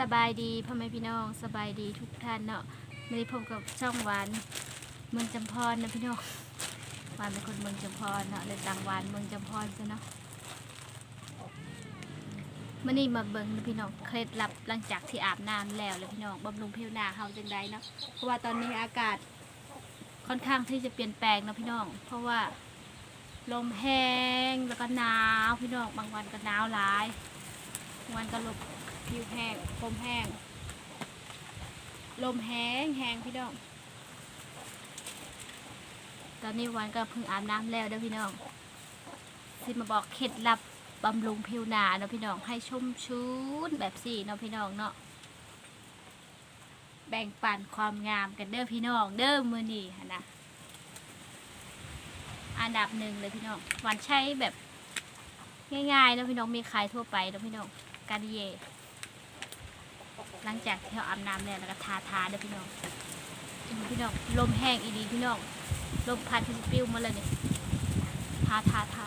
สบายดีพ่อแม่พี่น้องสบายดีทุกท่านเนาะไม่ได้พบกับช่องหวานเมืองจำพรนะพี่น้องหวานเป็นคนเมืองจำพรเนาะเลยต่างหวานเมืองจำพรซะเนาะมื่อนี้มาเบิ่งนะพี่น้องเคล็ดลับหลังจากที่อาบน้ำแล้วเลยพี่น้องบำรุงผิวหน้าเฮาจังใดเนาะเพราะว่าตอนนี้อากาศค่อนข้างที่จะเปลี่ยนแปลงนะพี่น้อง เพราะว่าลมแห้งแล้วก็หนาวพี่น้องบางวันก็หนาวหลายบางวันก็ลม ผิวแห้งลมแห้ง ลมแห้งแห้งพี่น้อง ตอนนี้วันก็เพิ่งอาบน้ำแล้วเด้อพี่น้องที่มาบอกเคล็ดลับบำรุงผิวหนาเนาะพี่น้องให้ชุ่มชื้นแบบสี่เนาะพี่น้องเนาะแบ่งปันความงามกันเด้อพี่น้องเด้อมือนี่นะอันดับหนึ่งเลยพี่น้องวันใช้แบบง่ายๆนะพี่น้องมีขายทั่วไปนะพี่น้องการดิเย หลังจากที่เราอาบน้ำแล้วแล้วก็ทาทาเด้อพี่น้องพี่น้องลมแห้งอีดีพี่น้องลมพัดที่ปิ้วมาเลยนี่ทาทาทา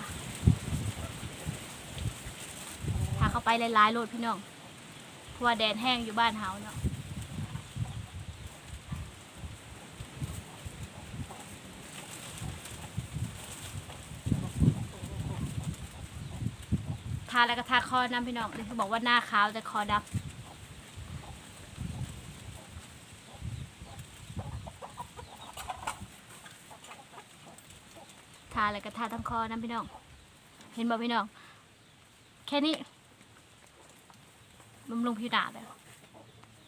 ทาเข้าไปหลายๆโลดพี่น้องเพราะว่าแดดแห้งอยู่บ้านเฮาเนาะทาแล้วก็ทาคอน้ำพี่น้องเดี๋ยวเขาบอกว่าหน้าขาวแต่คอดำาอะไรก็ทาทั้งคอนะพี่น้อง เห็นบ่พี่น้อง แค่นี้บำรุงผิวหนาเลย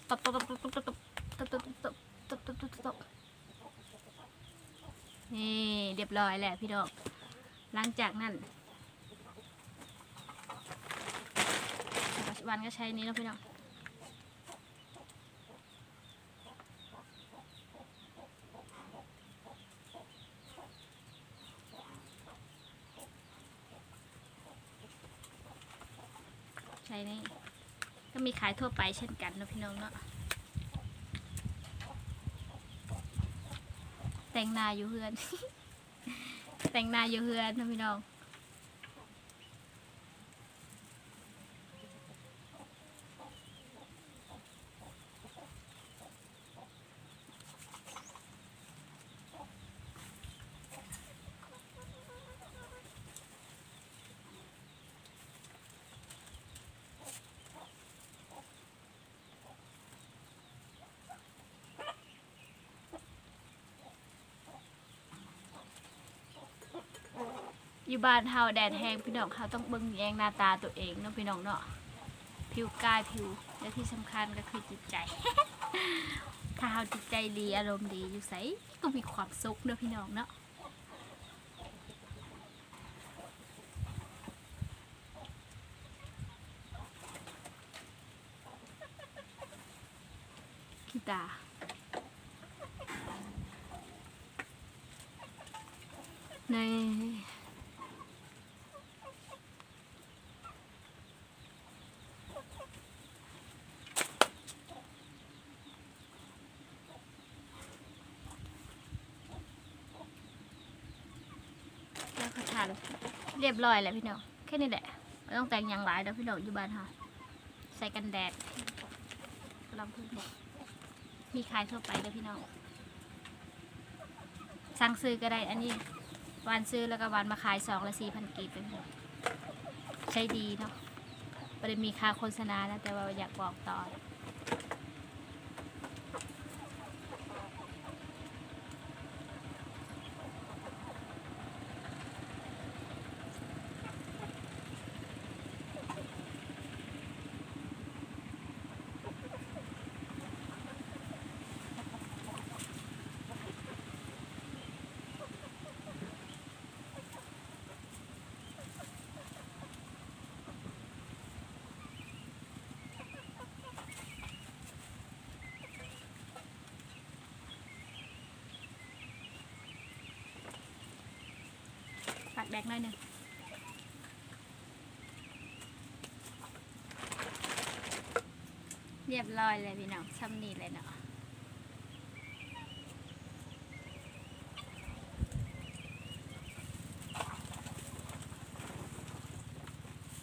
ตบตบตบตบตบตบตบตบตบตบตบตบตบตบตบนี่เรียบร้อยแล้วพี่น้อง หลังจากนั้นปัจจุบันก็ใช้นี้แล้วพี่น้อง ใช่นี่ก็มีขายทั่วไปเช่นกันนะพี่น้องเนาะแต่งนาอยู่เฮือน แต่งนาอยู่เฮือนนะพี่น้อง อยู่บ้านเฮาแดดแห้งพี่น้องเขาต้องเบิ่งแยงหน้าตาตัวเองเนาะพี่น้องเนาะผิวกายผิวและที่สำคัญก็คือจิตใจ ถ้าเฮาจิตใจดีอารมณ์ดีอยู่ไสก็มีความสุขเนาะพี่น้องเนาะกีตาในแล้วก็ทานเรียบร้อยแล้วพี่น้องแค่นี้แหละไม่ต้องแต่งอย่างหลายเดี๋ยวพี่น้องอยู่บ้านค่ะใส่กันแดดลองพึ่งบอกมีขายทั่วไปเด้อพี่น้องสั่งซื้อก็ได้อันนี้วันซื้อแล้วก็วันมาขายสองละสี่พันกีบเลยพี่น้องใช้ดีเนาะไม่ได้มีค่าโฆษณานะแต่ว่าอยากบอกต่อ แดกหน่อยหนึ่งเรียบร้อยเลยพี่น้องช่ำนี่เลยเนาะ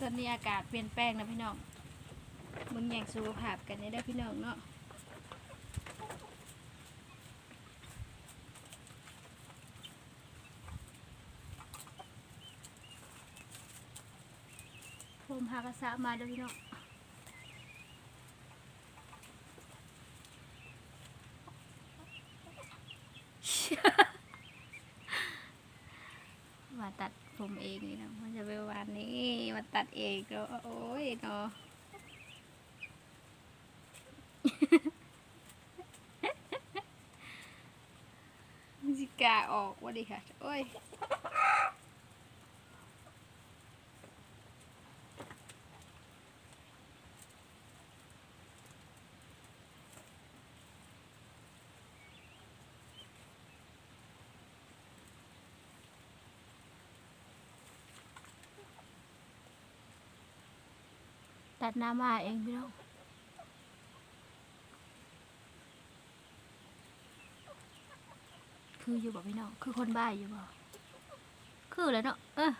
ตอนนี้อากาศเปลี่ยนแปลงนะพี่น้องมึงอย่างสุขภาพกันได้พี่น้องเนาะ หากระสะมาเด้อพี่น้องมาตัดผมเองนี่นะมันจะไปวันนี้มาตัดเองแล้วโอ้ยเนาะมันสิกาออกวะดิค่ะ โอ้ย ตัดน้ามาเองพี่น้องคืออยู่บ่พี่น้องคือคนบ้าอยู่บ่คือแล้วเนาะเออ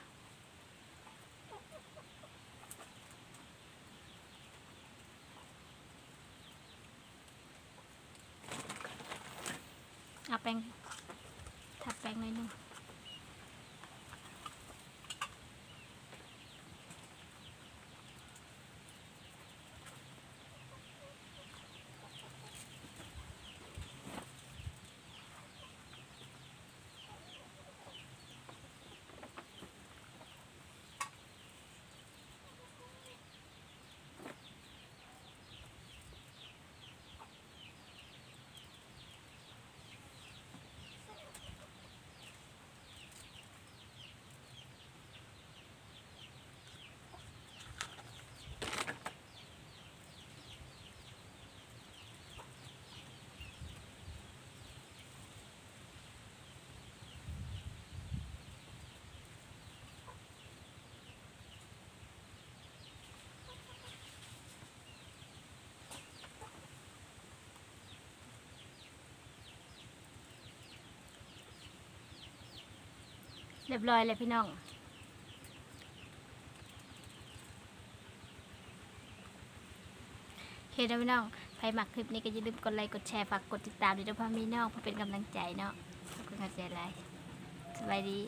เอาแป้งทับแป้งหน่อยหนึง เรียบร้อยเลยพี่น้องโอเคนะพี่น้องใครมักคลิปนี้ก็อย่าลืมกดไลค์กดแชร์ฝากกดติดตามด้วยนะพ่อพี่น้องเพื่อเป็นกำลังใจเนาะขอบคุณค่ะใจไรสบายดี